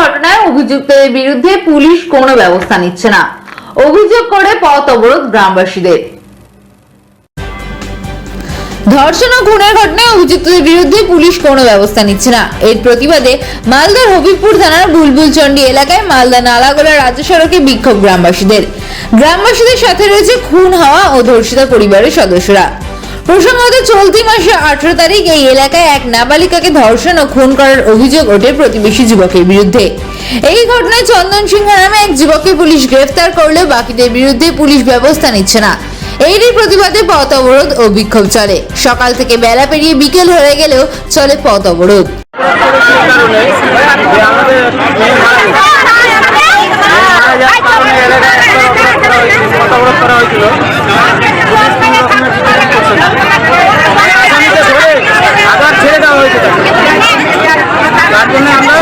ঘটনায় অভিযুক্তদের বিরুদ্ধে পুলিশ কোনো ব্যবস্থা নিচ্ছে না। অভিযোগ করে পথ অবরোধ গ্রামবাসীদের। ধর্ষণ ও খুনের ঘটনায় অভিযুক্তদের বিরুদ্ধে পুলিশ কোনো ব্যবস্থা নিচ্ছে না। এর প্রতিবাদে মালদার হবিবপুর থানার বুলবুলচন্ডি এলাকায় মালদা নালাগোলা রাজ্য সড়কে বিক্ষোভ গ্রামবাসীদের। গ্রামবাসীদের সাথে রয়েছে খুন হওয়া ও ধর্ষিতা পরিবারের সদস্যরা। প্রসঙ্গত, চলতি মাসে আঠারো তারিখ এই এলাকায় এক নাবালিকাকে ধর্ষণ ও খুন করার অভিযোগ ওঠে প্রতিবেশী যুবকের বিরুদ্ধে। এই ঘটনায় চন্দন সিংহ নামে এক যুবককে পুলিশ গ্রেফতার করলেও বাকিদের বিরুদ্ধে পুলিশ ব্যবস্থা নিচ্ছে না। এরই প্রতিবাদে পথ অবরোধ ও বিক্ষোভ চলে। সকাল থেকে বেলা পেরিয়ে বিকেল হয়ে গেলেও চলে পথ অবরোধ। আমাদের মেয়ে মারা গেছে মারা যাওয়ার কারণে এলাকায় একটা অবরোধ করা হয়েছিল পথ অবরোধ করা হয়েছিল পুলিশ কোনো রকমের বিচার করছে না আসামিকে ধরে আবার ছেড়ে দেওয়া হয়েছে তাকে তার জন্য আমরা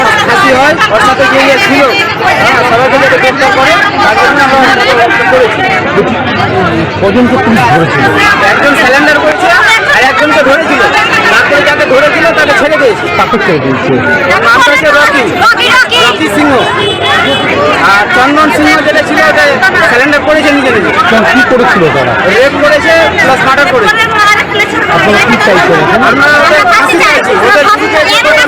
যাতে ফাঁসি হয় ওর সাথে যে ইয়ে ছিল। হ্যাঁ, সবাইকে যাতে গ্রেপ্তার করে তার জন্য আমরা পথ অবরোধ করেছি। কজনকে পুলিশ ধরেছিল? একজন স্যালেন্ডার করেছিল আর একজনকে ধরেছিল। তারপরে যাকে ধরেছিল তাকে ছেড়ে দিয়েছে। তাকে ছেড়ে দিয়েছে? নামটা হচ্ছে রকি। রকি সিংহ। আর চন্দন সিংহ যেটা ছিল স্যালেন্ডার করেছে নিজে নিজে। কি করেছিল তারা? রেপ করেছে প্লাস মার্ডার করেছে। আপনারা কি চাইছেন আমরা ওদের ফাঁসি চাইছি ওদের যে কটা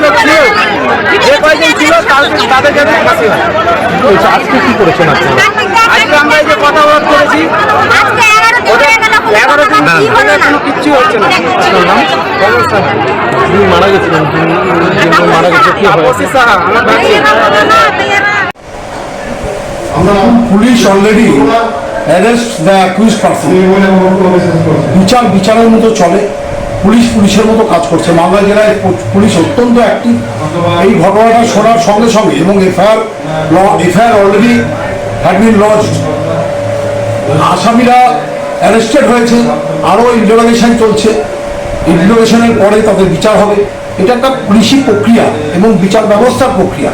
ছিল যে তাদের ফাঁসি হয়। কি হয়েছে? আজকে কি করেছেন আপনারা? আজকে আমরা এই যে কথা বলা করেছি ওদের এগারো দিন কোনো কিচ্ছু হচ্ছে না। মারা গেছিলেন গেছে কি হয়? আমরা police already arrest the accused person বিচার বিচারের মতো চলে। পুলিশ পুলিশের মতো কাজ করছে। মালদা জেলায় পুলিশ অত্যন্ত অ্যাক্টিভ এই ঘটনাটা শোনার সঙ্গে সঙ্গে এবং এফআইআর ল এফআইআর অলরেডি হ্যাড বিন আসামিরা অ্যারেস্টেড হয়েছে। আরও ইন্টারোগেশন চলছে। ইন্টারোগেশনের পরে তাদের বিচার হবে। এটা একটা পুলিশি প্রক্রিয়া এবং বিচার ব্যবস্থার প্রক্রিয়া।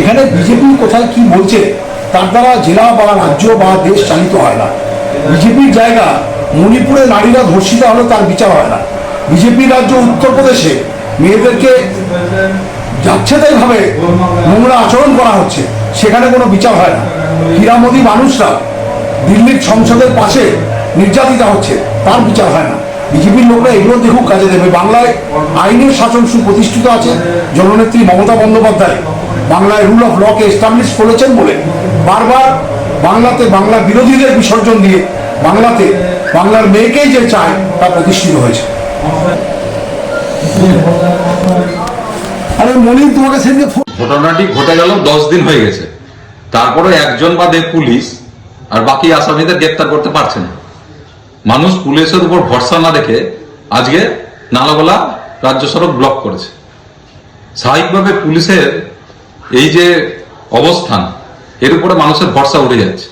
এখানে বিজেপি কোথায় কি বলছে তার দ্বারা জেলা বা রাজ্য বা দেশ চালিত হয় না। বিজেপির জায়গা মণিপুরে নারীরা ধর্ষিত হলে তার বিচার হয় না। বিজেপি রাজ্য উত্তরপ্রদেশে মেয়েদেরকে যাচ্ছে তাই ভাবে নোংরা আচরণ করা হচ্ছে, সেখানে কোনো বিচার হয় না। হীরামতি মানুষরা দিল্লির সংসদের পাশে নির্যাতিত হচ্ছে, তার বিচার হয় না। বিজেপির লোকরা এগুলো দেখুক কাজে দেবে। বাংলায় আইনের শাসন সুপ্রতিষ্ঠিত আছে, জননেত্রী মমতা বন্দ্যোপাধ্যায় বাংলায় রুল অফ লকে এস্টাবলিশ করেছেন বলে বারবার বাংলাতে বাংলা বিরোধীদের বিসর্জন দিয়ে বাংলাতে বাংলার মেয়েকেই যে চায়, তা প্রতিষ্ঠিত হয়েছে। আরে মনির, তোমাকে সেদিকে ঘটনাটি ঘটে গেল দশ দিন হয়ে গেছে। তারপরে একজন বাদে পুলিশ আর বাকি আসামিদের গ্রেপ্তার করতে পারছে না। মানুষ পুলিশের উপর ভরসা না রেখে আজকে নালাগোলা রাজ্য সড়ক ব্লক করেছে। স্বাভাবিকভাবে পুলিশের এই যে অবস্থান এর উপরে মানুষের ভরসা উড়ে যাচ্ছে।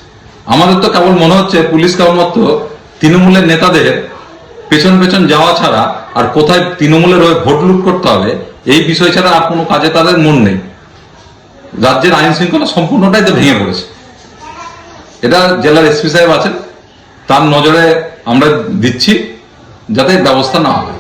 আমাদের তো কেবল মনে হচ্ছে পুলিশ কেবলমাত্র তৃণমূলের নেতাদের পেছন পেছন যাওয়া ছাড়া আর কোথায় তৃণমূলের হয়ে ভোট লুট করতে হবে, এই বিষয় ছাড়া আর কোনো কাজে তাদের মন নেই। রাজ্যের আইন শৃঙ্খলা সম্পূর্ণটাই তো ভেঙে পড়েছে। এটা জেলার এসপি সাহেব আছেন, তার নজরে আমরা দিচ্ছি যাতে ব্যবস্থা না হয়।